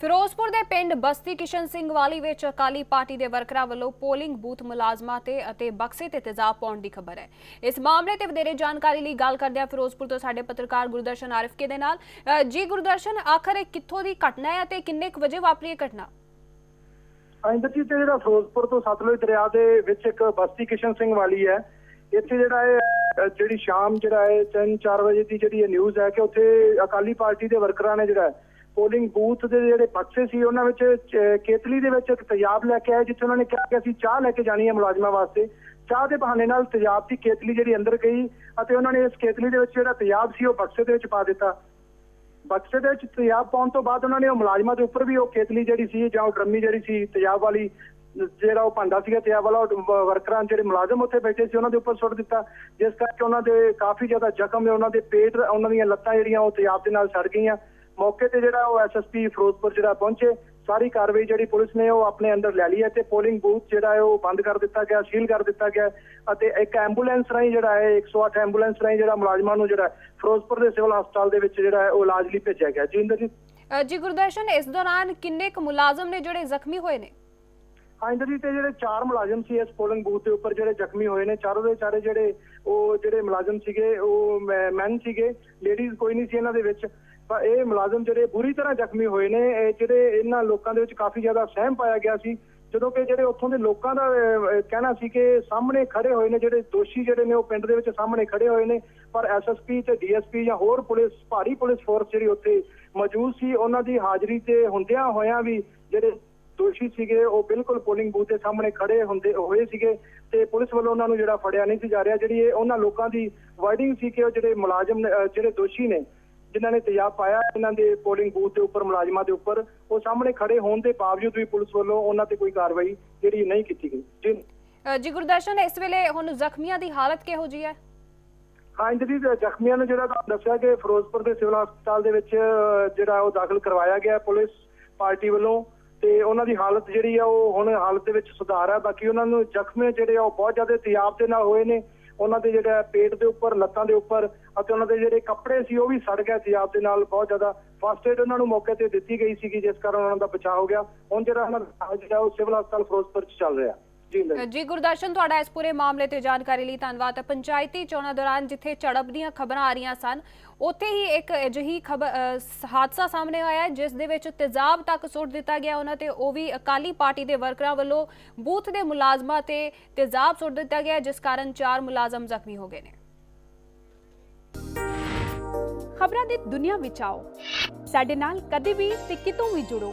ਫਿਰੋਜ਼ਪੁਰ ਦੇ ਪਿੰਡ ਬਸਤੀ ਕਿਸ਼ਨ ਸਿੰਘ ਵਾਲੀ ਵਿੱਚ ਅਕਾਲੀ ਪਾਰਟੀ ਦੇ ਵਰਕਰਾਂ ਵੱਲੋਂ ਪੋਲਿੰਗ ਬੂਥ ਮੁਲਾਜ਼ਮਾਂ ਤੇ ਅਤੇ ਬਕਸੇ ਤੇ ਤੇਜ਼ਾਬ ਪਾਉਣ ਦੀ ਖਬਰ ਹੈ। ਇਸ ਮਾਮਲੇ ਤੇ ਵਧੇਰੇ ਜਾਣਕਾਰੀ ਲਈ ਗੱਲ ਕਰਦੇ ਹਾਂ ਫਿਰੋਜ਼ਪੁਰ ਤੋਂ ਸਾਡੇ ਪੱਤਰਕਾਰ ਗੁਰਦਰਸ਼ਨ ਆਰਿਫਕੇ ਦੇ ਨਾਲ। ਜੀ ਗੁਰਦਰਸ਼ਨ, ਆਖਰ ਇਹ ਕਿੱਥੋਂ ਦੀ ਘਟਨਾ ਹੈ ਅਤੇ ਕਿੰਨੇ ਕੁ ਵਜੇ ਵਾਪਰੀ ਇਹ ਘਟਨਾ? ਇੰਦਰਜੀਤ ਤੇ ਜਿਹੜਾ ਫਿਰੋਜ਼ਪੁਰ ਤੋਂ ਸਤਲੁਜ ਦਰਿਆ ਦੇ ਵਿੱਚ ਇੱਕ ਬਸਤੀ ਕਿਸ਼ਨ ਸਿੰਘ ਵਾਲੀ ਹੈ। ਇੱਥੇ ਜਿਹੜਾ ਹੈ ਜਿਹੜੀ ਸ਼ਾਮ ਜਿਹੜਾ ਹੈ 3-4 ਵਜੇ ਦੀ ਜਿਹੜੀ ਇਹ ਨਿਊਜ਼ ਹੈ ਕਿ ਉੱਥੇ ਅਕਾਲੀ ਪਾਰਟੀ ਦੇ ਵਰਕਰਾਂ ਨੇ ਜਿਹੜਾ ਪੋਲਿੰਗ ਬੂਥ ਦੇ ਜਿਹੜੇ ਬਕਸੇ ਸੀ, ਉਹਨਾਂ ਵਿੱਚ ਕੇਤਲੀ ਦੇ ਵਿੱਚ ਇੱਕ ਤੇਜ਼ਾਬ ਲੈ ਕੇ ਆਏ, ਜਿੱਥੇ ਉਹਨਾਂ ਨੇ ਕਿਹਾ ਕਿ ਅਸੀਂ ਚਾਹ ਲੈ ਕੇ ਜਾਣੀ ਹੈ ਮੁਲਾਜ਼ਮਾਂ ਵਾਸਤੇ। ਚਾਹ ਦੇ ਬਹਾਨੇ ਨਾਲ ਤੇਜ਼ਾਬ ਦੀ ਕੇਤਲੀ ਜਿਹੜੀ ਅੰਦਰ ਗਈ ਅਤੇ ਉਹਨਾਂ ਨੇ ਇਸ ਕੇਤਲੀ ਦੇ ਵਿੱਚ ਜਿਹੜਾ ਤੇਜ਼ਾਬ ਸੀ, ਉਹ ਬਕਸੇ ਦੇ ਵਿੱਚ ਪਾ ਦਿੱਤਾ। ਬਕਸੇ ਦੇ ਵਿੱਚ ਤੇਜ਼ਾਬ ਪਾਉਣ ਤੋਂ ਬਾਅਦ ਉਹਨਾਂ ਨੇ ਉਹ ਮੁਲਾਜ਼ਮਾਂ ਦੇ ਉੱਪਰ ਵੀ ਉਹ ਕੇਤਲੀ ਜਿਹੜੀ ਸੀ, ਜਾਂ ਉਹ ਡਰਮੀ ਜਿਹੜੀ ਸੀ, ਤੇਜ਼ਾਬ ਵਾਲੀ, ਜਿਹੜਾ ਉਹ ਭਾਂਡਾ ਸੀਗਾ, ਤੇਜ਼ਾਬ ਵਾਲਾ, ਉਹ ਵਰਕਰਾਂ ਜਿਹੜੇ ਮੁਲਾਜ਼ਮ ਉੱਥੇ ਬੈਠੇ ਸੀ, ਉਹਨਾਂ ਦੇ ਉੱਪਰ ਸੁੱਟ ਦਿੱਤਾ। ਜਿਸ ਕਰਕੇ ਉਹਨਾਂ ਦੇ ਕਾਫੀ ਜ਼ਿਆਦਾ ਜ਼ਖਮ ਨੇ, ਉਹਨਾਂ ਦੇ ਪੇਟ, ਉਹਨਾਂ ਦੀਆਂ ਲੱਤਾਂ ਜਿਹੜੀਆਂ, ਉਹ ਤੇਜ਼ਾਬ ਦੇ ਨਾਲ ਸੜ ਗਈਆਂ। ਮੌਕੇ ਤੇ ਜਿਹੜਾ ਉਹ ਐਸਐਸਪੀ ਫਿਰੋਜ਼ਪੁਰ ਜਿਹੜਾ ਪਹੁੰਚੇ ਸਾਰੀ ਕਾਰਵਾਈ ਜਿਹੜੀ ਪੁਲਿਸ ਨੇ ਉਹ ਆਪਣੇ ਅੰਦਰ ਲੈ ਲਈ ਹੈ ਤੇ ਪੋਲਿੰਗ ਬੂਥ ਜਿਹੜਾ ਹੈ ਉਹ ਬੰਦ ਕਰ ਦਿੱਤਾ ਗਿਆ ਸੀਲ ਕਰ ਦਿੱਤਾ ਗਿਆ ਅਤੇ ਇੱਕ ਐਂਬੂਲੈਂਸ ਰਾਹੀਂ ਜਿਹੜਾ ਹੈ 108 ਐਂਬੂਲੈਂਸ ਰਾਹੀਂ ਜਿਹੜਾ ਮੁਲਾਜ਼ਮਾਂ ਨੂੰ ਜਿਹੜਾ ਫਿਰੋਜ਼ਪੁਰ ਦੇ ਸਿਵਲ ਹਸਪਤਾਲ ਦੇ ਵਿੱਚ ਜਿਹੜਾ ਹੈ ਉਹ ਇਲਾਜ ਲਈ ਭੇਜਿਆ ਗਿਆ। ਜੀ ਇੰਦਰਜੀਤ? ਅ, ਜੀ ਗੁਰਦਰਸ਼ਨ ਇਸ ਦੌਰਾਨ ਕਿੰਨੇ ਕੁ ਮੁਲਾਜ਼ਮ ਨੇ ਜਿਹੜੇ ਜ਼ਖਮੀ ਹੋਏ ਨੇ? ਹਾਂ ਇੰਦਰਜੀਤ ਤੇ ਜਿਹੜੇ ਚਾਰ ਮੁਲਾਜ਼ਮ ਸੀ ਇਸ ਪੋਲਿੰਗ ਬੂਥ ਦੇ ਉੱਪਰ ਜਿਹੜੇ ਜ਼ਖਮੀ ਹੋਏ ਨੇ ਚਾਰੋਂ ਦੇ ਚਾਰੇ ਜਿਹੜੇ ਉਹ ਜਿਹੜੇ ਮੁਲਾਜ਼ਮ ਸੀਗੇ ਉਹ ਮੈਨ ਸੀਗੇ ਲੇਡੀਜ਼ ਕੋਈ ਨਹੀਂ ਸੀ ਇਹਨਾਂ ਦੇ ਵਿੱਚ। ਪਰ ਇਹ ਮੁਲਾਜ਼ਮ ਜਿਹੜੇ ਬੁਰੀ ਤਰ੍ਹਾਂ ਜ਼ਖਮੀ ਹੋਏ ਨੇ ਜਿਹੜੇ ਇਹਨਾਂ ਲੋਕਾਂ ਦੇ ਵਿੱਚ ਕਾਫੀ ਜ਼ਿਆਦਾ ਸਹਿਮ ਪਾਇਆ ਗਿਆ ਸੀ ਜਦੋਂ ਕਿ ਜਿਹੜੇ ਉੱਥੋਂ ਦੇ ਲੋਕਾਂ ਦਾ ਕਹਿਣਾ ਸੀ ਕਿ ਸਾਹਮਣੇ ਖੜੇ ਹੋਏ ਨੇ ਜਿਹੜੇ ਦੋਸ਼ੀ ਜਿਹੜੇ ਨੇ ਉਹ ਪਿੰਡ ਦੇ ਵਿੱਚ ਸਾਹਮਣੇ ਖੜੇ ਹੋਏ ਨੇ ਪਰ ਐਸਐਸਪੀ ਤੇ ਡੀਐਸਪੀ ਜਾਂ ਹੋਰ ਪੁਲਿਸ ਭਾਰੀ ਪੁਲਿਸ ਫੋਰਸ ਜਿਹੜੀ ਉੱਥੇ ਮੌਜੂਦ ਸੀ ਉਹਨਾਂ ਦੀ ਹਾਜ਼ਰੀ ਤੇ ਹੁੰਦਿਆਂ ਹੋਇਆਂ ਵੀ ਜਿਹੜੇ ਦੋਸ਼ੀ ਸੀਗੇ ਉਹ ਬਿਲਕੁਲ ਪੋਲਿੰਗ ਬੂਥ ਦੇ ਸਾਹਮਣੇ ਖੜੇ ਹੁੰਦੇ ਹੋਏ ਸੀਗੇ ਤੇ ਪੁਲਿਸ ਵੱਲੋਂ ਉਹਨਾਂ ਨੂੰ ਜਿਹੜਾ ਫੜਿਆ ਨਹੀਂ ਸੀ ਜਾ ਰਿਹਾ ਜਿਹੜੀ ਇਹ ਉਹਨਾਂ ਲੋਕਾਂ ਦੀ ਵਾਰਡਿੰਗ ਸੀ ਕਿ ਉਹ ਜਿਹੜੇ ਮੁਲਾਜ਼ਮ ਨੇ, ਜਿਹੜੇ ਦੋਸ਼ੀ ਨੇ ਜਿਨ੍ਹਾਂ ਨੇ ਤੇਜ਼ਾਬ ਪਾਇਆ ਇਹਨਾਂ ਦੇ ਪੋਲਿੰਗ ਬੂਥ ਦੇ ਉੱਪਰ ਮੁਲਾਜ਼ਮਾਂ ਦੇ ਉੱਪਰ ਉਹ ਸਾਹਮਣੇ ਖੜੇ ਹੋਣ ਦੇ ਬਾਵਜੂਦ ਵੀ ਪੁਲਿਸ ਵੱਲੋਂ ਉਹਨਾਂ ਤੇ ਕੋਈ ਕਾਰਵਾਈ ਜਿਹੜੀ ਨਹੀਂ ਕੀਤੀ ਗਈ। ਜੀ। ਜੀ ਗੁਰਦਰਸ਼ਨ ਇਸ ਵੇਲੇ ਹੁਣ ਜ਼ਖਮੀਆਂ ਦੀ ਹਾਲਤ ਕਿਹੋ ਜੀ ਹੈ? ਹਾਂ ਇੰਦਰੀ ਜ਼ਖਮੀਆਂ ਨੂੰ ਜਿਹੜਾ ਤੁਹਾਨੂੰ ਦੱਸਿਆ ਕਿ ਫਿਰੋਜ਼ਪੁਰ ਦੇ ਸਿਵਲ ਹਸਪਤਾਲ ਦੇ ਵਿੱਚ ਜਿਹੜਾ ਉਹ ਦਾਖਲ ਕਰਵਾਇਆ ਗਿਆ ਪੁਲਿਸ ਪਾਰਟੀ ਵੱਲੋਂ ਤੇ ਉਹਨਾਂ ਦੀ ਹਾਲਤ ਜਿਹੜੀ ਆ ਉਹ ਹੁਣ ਹਾਲਤ ਦੇ ਵਿੱਚ ਸੁਧਾਰ ਹੈ ਬਾਕੀ ਉਹਨਾਂ ਨੂੰ ਜ਼ਖਮੇ ਜਿਹੜੇ ਆ ਉਹ ਬਹੁਤ ਜ਼ਿਆਦਾ ਤੇਜ਼ਾਬ ਦੇ ਨਾਲ ਹੋਏ ਨੇ। ਉਹਨਾਂ ਦੇ ਜਿਹੜਾ ਪੇਟ ਦੇ ਉੱਪਰ, ਲੱਤਾਂ ਦੇ ਉੱਪਰ ਅਤੇ ਉਹਨਾਂ ਦੇ ਜਿਹੜੇ ਕੱਪੜੇ ਸੀ ਉਹ ਵੀ ਸੜ ਗਏ ਤੇਜ਼ਾਬ ਦੇ ਨਾਲ ਬਹੁਤ ਜ਼ਿਆਦਾ ਫਸਟ ਏਡ ਉਹਨਾਂ ਨੂੰ ਮੌਕੇ ਤੇ ਦਿੱਤੀ ਗਈ ਸੀਗੀ, ਜਿਸ ਕਾਰਨ ਉਹਨਾਂ ਦਾ ਬਚਾਅ ਹੋ ਗਿਆ। ਹੁਣ ਜਿਹੜਾ ਉਹਨਾਂ ਦਾ ਇਲਾਜ ਜਿਹੜਾ ਉਹ ਸਿਵਲ ਹਸਪਤਾਲ ਫਿਰੋਜ਼ਪੁਰ ਚ ਚੱਲ ਰਿਹਾ। ਜੀ ਗੁਰਦਰਸ਼ਨ, ਤੁਹਾਡਾ ਇਸ ਪੂਰੇ ਮਾਮਲੇ ਤੇ ਜਾਣਕਾਰੀ ਲਈ ਧੰਨਵਾਦ। ਪੰਚਾਇਤੀ ਚੋਣਾਂ ਦੌਰਾਨ ਜਿੱਥੇ ਝੜਪ ਦੀਆਂ ਖਬਰਾਂ ਆ ਰਹੀਆਂ ਸਨ, ਉੱਥੇ ਹੀ ਇੱਕ ਅਜਿਹੀ ਖਬਰ ਹਾਦਸਾ ਸਾਹਮਣੇ ਆਇਆ ਜਿਸ ਦੇ ਵਿੱਚ ਤੇਜ਼ਾਬ ਤੱਕ ਸੁੱਟ ਦਿੱਤਾ ਗਿਆ ਉਹਨਾਂ ਤੇ ਉਹ ਵੀ ਅਕਾਲੀ ਪਾਰਟੀ ਦੇ ਵਰਕਰਾਂ ਵੱਲੋਂ ਬੂਥ ਦੇ ਮੁਲਾਜ਼ਮਾਂ ਤੇ ਤੇਜ਼ਾਬ ਸੁੱਟ ਦਿੱਤਾ ਗਿਆ, ਜਿਸ ਕਾਰਨ ਚਾਰ ਮੁਲਾਜ਼ਮ ਜ਼ਖਮੀ ਹੋ ਗਏ ਨੇ। ਖਬਰਾਂ ਦੀ ਦੁਨੀਆ ਵਿੱਚ ਆਓ। ਸਾਡੇ ਨਾਲ ਕਦੇ ਵੀ ਤੇ ਕਿਤੋਂ ਵੀ ਜੁੜੋ।